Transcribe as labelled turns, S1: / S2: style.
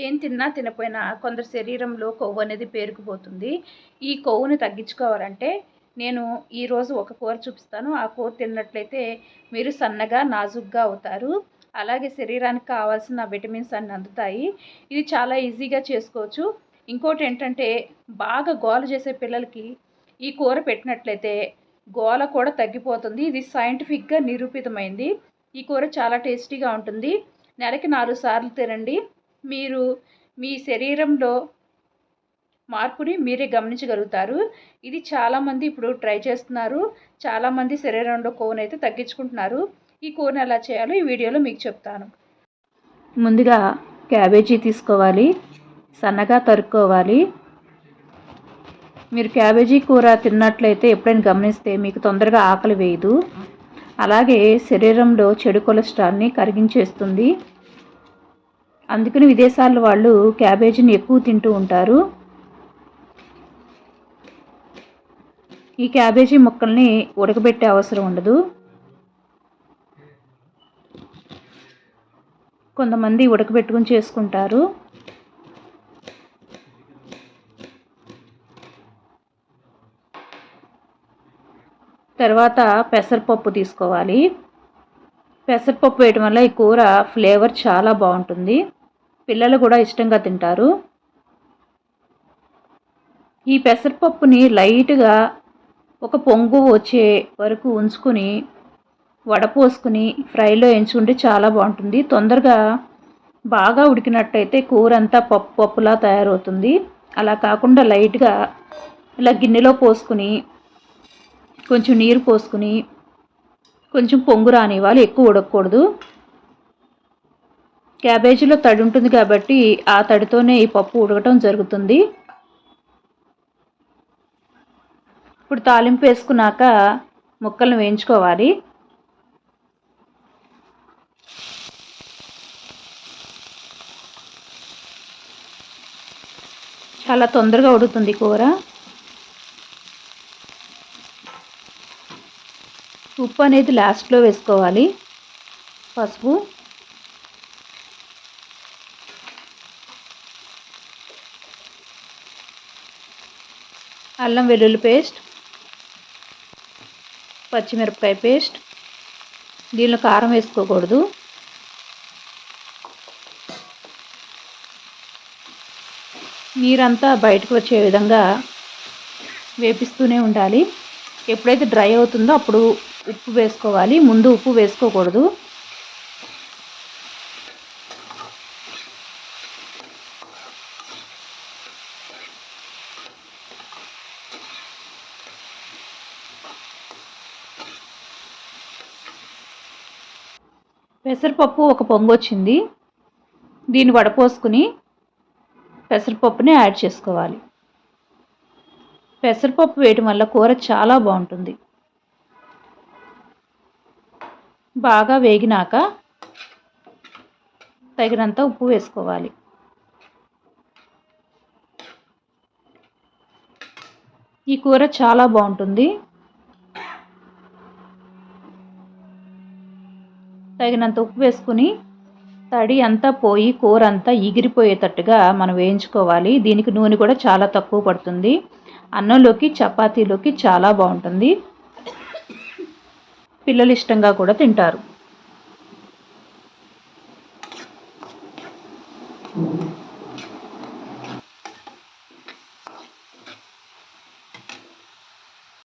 S1: ఏం తిన్నా తినపోయినా కొందరి శరీరంలో కొవ్వు అనేది పేరుకుపోతుంది. ఈ కొవ్వుని తగ్గించుకోవాలంటే నేను ఈరోజు ఒక కూర చూపిస్తాను. ఆ కూర తిన్నట్లయితే మీరు సన్నగా నాజుగ్గా అవుతారు. అలాగే శరీరానికి కావాల్సిన విటమిన్స్ అన్ని అందుతాయి. ఇది చాలా ఈజీగా చేసుకోవచ్చు. ఇంకోటి ఏంటంటే బాగా గోల చేసే పిల్లలకి ఈ కూర పెట్టినట్లయితే గోల కూడా తగ్గిపోతుంది. ఇది సైంటిఫిక్గా నిరూపితమైంది. ఈ కూర చాలా టేస్టీగా ఉంటుంది. నెలకి నాలుగు సార్లు తినండి. మీరు మీ శరీరంలో మార్పుని మీరే గమనించగలుగుతారు. ఇది చాలామంది ఇప్పుడు ట్రై చేస్తున్నారు. చాలామంది శరీరంలో కోన్ అయితే తగ్గించుకుంటున్నారు. ఈ కోన్ ఎలా చేయాలో ఈ వీడియోలో మీకు చెప్తాను. ముందుగా క్యాబేజీ తీసుకోవాలి. సన్నగా తరుక్కోవాలి. మీరు క్యాబేజీ కూర తిన్నట్లయితే ఎప్పుడైనా గమనిస్తే మీకు తొందరగా ఆకలి వేయదు. అలాగే శరీరంలో చెడు కొలెస్ట్రాల్ని కరిగించేస్తుంది. అందుకని విదేశాల వాళ్ళు క్యాబేజీని ఎక్కువ తింటూ ఉంటారు. ఈ క్యాబేజీ ముక్కల్ని ఉడకబెట్టే అవసరం ఉండదు. కొంతమంది ఉడకబెట్టుకుని చేసుకుంటారు. తర్వాత పెసరపప్పు తీసుకోవాలి. పెసరపప్పు వేయటం వల్ల ఈ కూర ఫ్లేవర్ చాలా బాగుంటుంది. పిల్లలు కూడా ఇష్టంగా తింటారు. ఈ పెసరపప్పుని లైట్గా ఒక పొంగు వచ్చే వరకు ఉంచుకొని వడపోసుకుని ఫ్రైలో ఎంచుకుంటే చాలా బాగుంటుంది. తొందరగా బాగా ఉడికినట్టయితే కూర అంతా పప్పు పప్పులా తయారవుతుంది. అలా కాకుండా లైట్గా ఇలా గిన్నెలో పోసుకుని కొంచెం నీరు పోసుకుని కొంచెం పొంగు రానివ్వాలి ఎక్కువ ఉడకకూడదు. క్యాబేజీలో తడి ఉంటుంది కాబట్టి ఆ తడితోనే ఈ పప్పు ఉడకటం జరుగుతుంది. ఇప్పుడు తాలింపు వేసుకున్నాక ముక్కలను వేయించుకోవాలి. చాలా తొందరగా ఉడుకుతుంది కూర. ఉప్పు అనేది లాస్ట్లో వేసుకోవాలి. పసుపు. అల్లం వెల్లుల్లి పేస్ట్ పచ్చిమిరపకాయ పేస్ట్ దీనిలో కారం వేసుకోకూడదు. నీరంతా బయటకు వచ్చే విధంగా వేపిస్తూనే ఉండాలి. ఎప్పుడైతే డ్రై అవుతుందో అప్పుడు ఉప్పు వేసుకోవాలి. ముందు ఉప్పు వేసుకోకూడదు. పెసరపప్పు ఒక పొంగు వచ్చింది. దీన్ని వడపోసుకుని పెసరపప్పుని యాడ్ చేసుకోవాలి. పెసరపప్పు వేయటం వల్ల కూర చాలా బాగుంటుంది. బాగా వేగినాక తగినంత ఉప్పు వేసుకోవాలి. ఈ కూర చాలా బాగుంటుంది. తగినంత ఉప్పు వేసుకుని తడి అంతా పోయి కూర అంతా ఎగిరిపోయేటట్టుగా మనం వేయించుకోవాలి. దీనికి నూనె కూడా చాలా తక్కువ పడుతుంది. అన్నంలోకి చపాతీలోకి చాలా బాగుంటుంది. పిల్లలు ఇష్టంగా కూడా తింటారు.